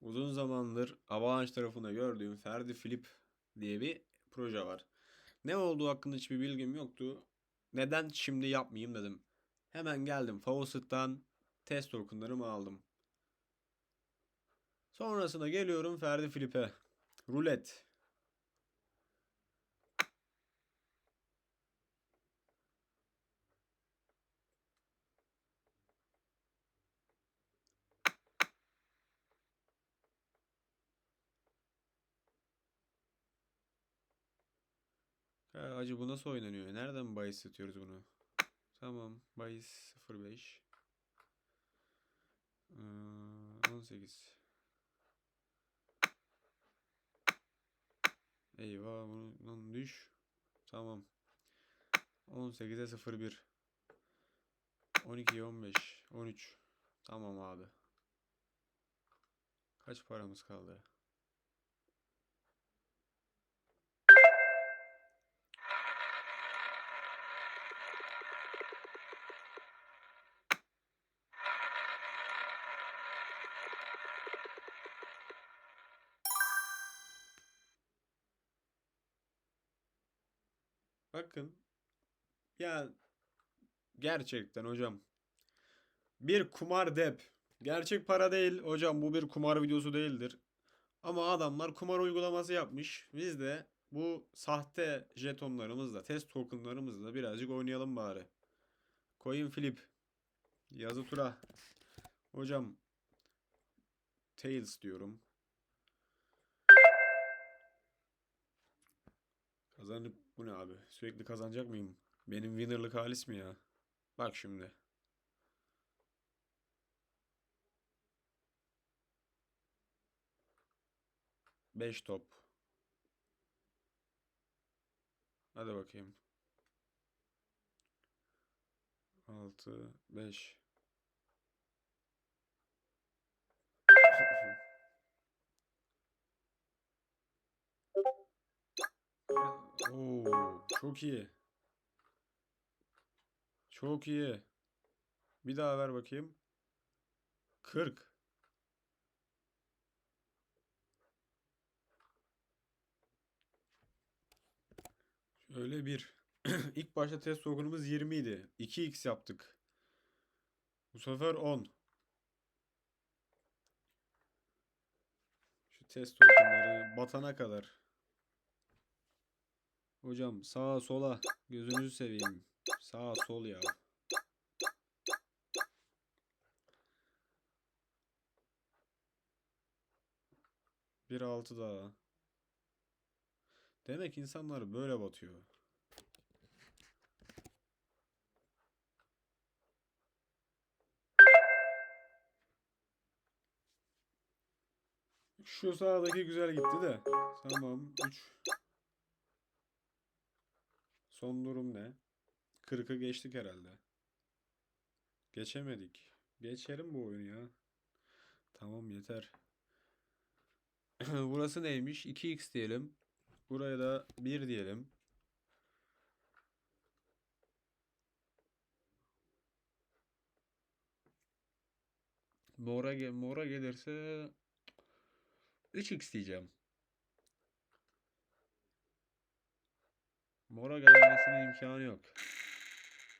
Uzun zamandır Avalanche tarafında gördüğüm Ferdi Flip diye bir proje var. Ne olduğu hakkında hiçbir bilgim yoktu. Neden şimdi yapmayayım dedim. Hemen geldim Faucet'tan test tokenlarımı aldım. Sonrasında geliyorum Ferdi Flip'e. Rulet. Ha, acı bu nasıl oynanıyor? Nereden bahis satıyoruz bunu? Tamam. Bahis 05. Ee, 18. Eyvah bunu lan düş. Tamam. 18'e 01. 12 15 13. Tamam abi. Kaç paramız kaldı? Bakın. Ya gerçekten hocam. Bir kumar dep. Gerçek para değil hocam bu bir kumar videosu değildir. Ama adamlar kumar uygulaması yapmış. Biz de bu sahte jetonlarımızla, test tokenlarımızla birazcık oynayalım bari. Coin flip. Yazı tura. Hocam. Tails diyorum. Kazanıp bu ne abi? Sürekli kazanacak mıyım? Benim winner'lık halis mi ya? Bak şimdi. Beş top. Hadi bakayım. Altı, beş. Oo, çok iyi. Çok iyi. Bir daha ver bakayım. 40. Şöyle bir. İlk başta test token'ımız 20 idi. 2x yaptık. Bu sefer 10. Şu test token'ları batana kadar. Hocam sağa sola gözünüzü seveyim. Sağ sol ya. Bir altı daha. Demek insanlar böyle batıyor. Şu sağdaki güzel gitti de. Tamam. 3 Son durum ne? 40'ı geçtik herhalde. Geçemedik. Geçelim bu oyunu ya. Tamam yeter. Burası neymiş? 2x diyelim. Buraya da 1 diyelim. Mora, ge- mora gelirse 3x diyeceğim. Mora gelmesine imkanı yok.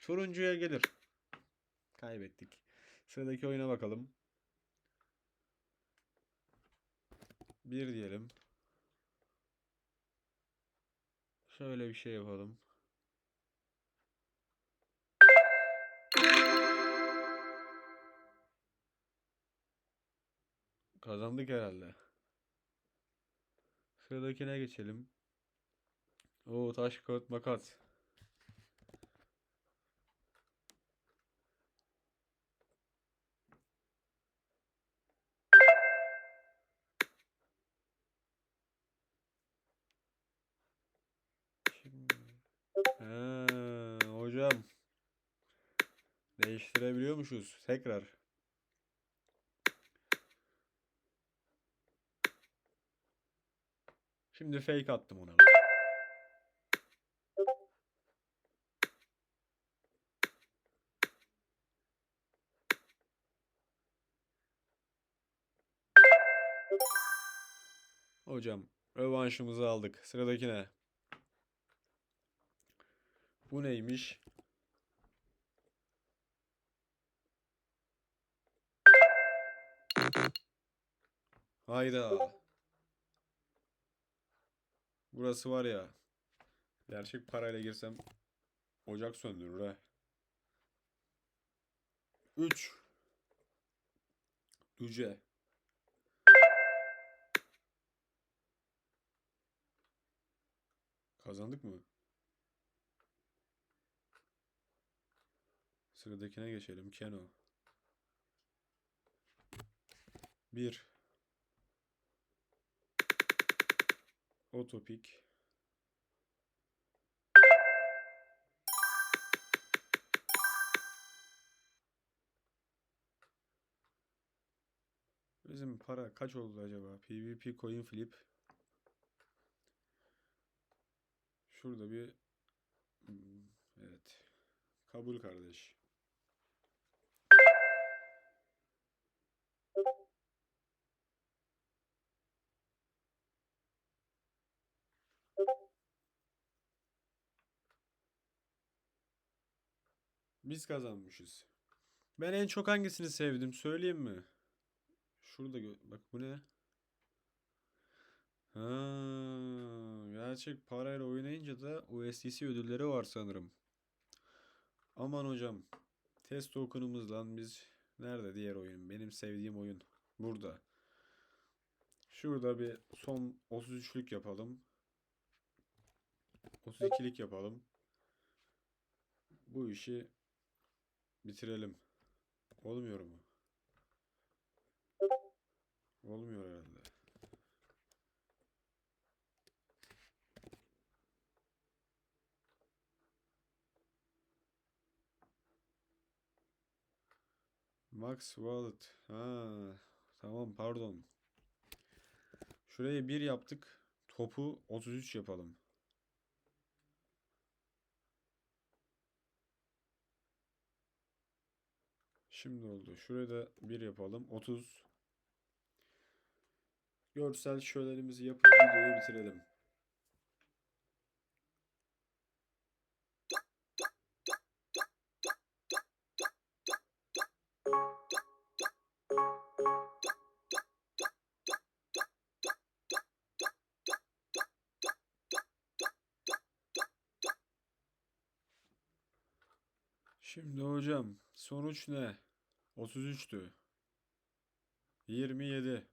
Turuncuya gelir. Kaybettik. Sıradaki oyuna bakalım. Bir diyelim. Şöyle bir şey yapalım. Kazandık herhalde. Sıradakine geçelim. Oo taş kağıt makas. Ha, hocam. Değiştirebiliyormuşuz. Tekrar. Şimdi fake attım ona. Hocam rövanşımızı aldık. Sıradaki ne? Bu neymiş? Hayda. Burası var ya. Gerçek parayla girsem ocak söndürür ha. 3 Düce. Kazandık mı? Sıradakine geçelim. Keno. 1 Otopik. Bizim para kaç oldu acaba? PvP coin flip. Şurada bir evet. Kabul kardeş. Biz kazanmışız. Ben en çok hangisini sevdim söyleyeyim mi? Şurada bak bu ne? Ha, gerçek parayla oynayınca da USDC ödülleri var sanırım. Aman hocam. Test token'ımız lan biz nerede diğer oyun? Benim sevdiğim oyun burada. Şurada bir son 33'lük yapalım. 32'lik yapalım. Bu işi bitirelim. Olmuyor mu? Olmuyor herhalde. Max Wallet. Ha, tamam pardon. Şuraya 1 yaptık. Topu 33 yapalım. Şimdi oldu. Şuraya da 1 yapalım. 30. Görsel şölenimizi yapıp videoyu bitirelim. Şimdi hocam sonuç ne? 33'tü. 27.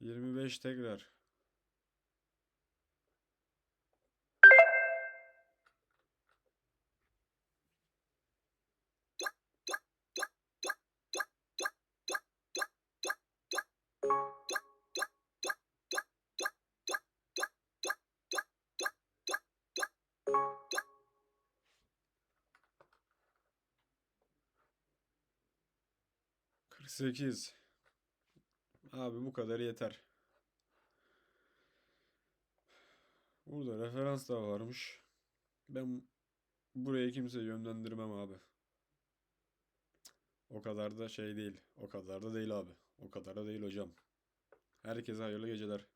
Yirmi beş tekrar. Kırk sekiz. Abi bu kadar yeter. Burada referans da varmış. Ben buraya kimse yönlendirmem abi. O kadar da şey değil. O kadar da değil abi. O kadar da değil hocam. Herkese hayırlı geceler.